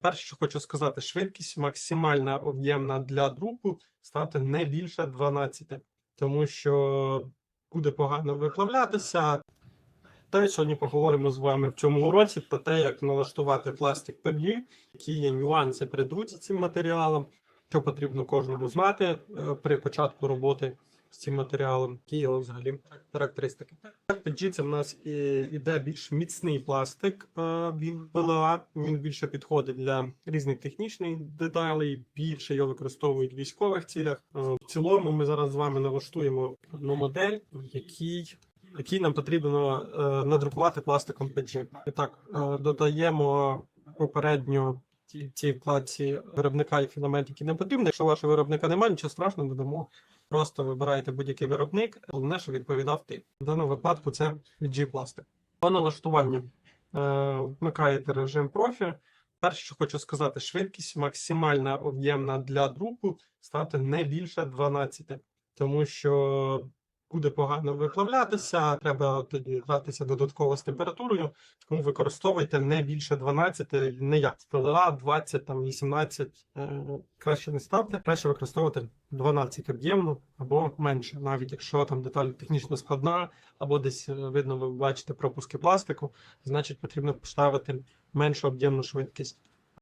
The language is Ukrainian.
Перше, що хочу сказати, швидкість максимальна об'ємна для друку стати не більше 12, тому що буде погано виплавлятися. Та й сьогодні поговоримо з вами в цьому уроці про те, як налаштувати пластик PLG, які є нюанси при друці цим матеріалом, що потрібно кожному знати е, при початку роботи з цим матеріалом, які є взагалі характеристики. PLG в нас і- іде більш міцний пластик від ПЛА. Він більше підходить для різних технічних деталей, більше його використовують в військових цілях. В цілому ми зараз з вами налаштуємо одну модель, в якій який нам потрібно е, надрукувати пластиком PG. І так, е, додаємо попередньо ті, ті вкладці виробника і філамент, які нам потрібні. Якщо вашого виробника немає, нічого страшного, додамо. Просто вибираєте будь-який виробник, головне, що відповідав тип. В даному випадку це PG пластик. По налаштуванню е, вмикаєте режим профі. Перше, що хочу сказати, швидкість максимальна об'ємна для друку стати не більше 12, тому що буде погано виплавлятися, треба тоді гратися додатково з температурою, тому використовуйте не більше 12, не як ПЛА, 20, там 18, е, краще не ставте, краще використовувати 12 об'ємно або менше, навіть якщо там деталь технічно складна, або десь е, видно, ви бачите пропуски пластику, значить потрібно поставити меншу об'ємну швидкість.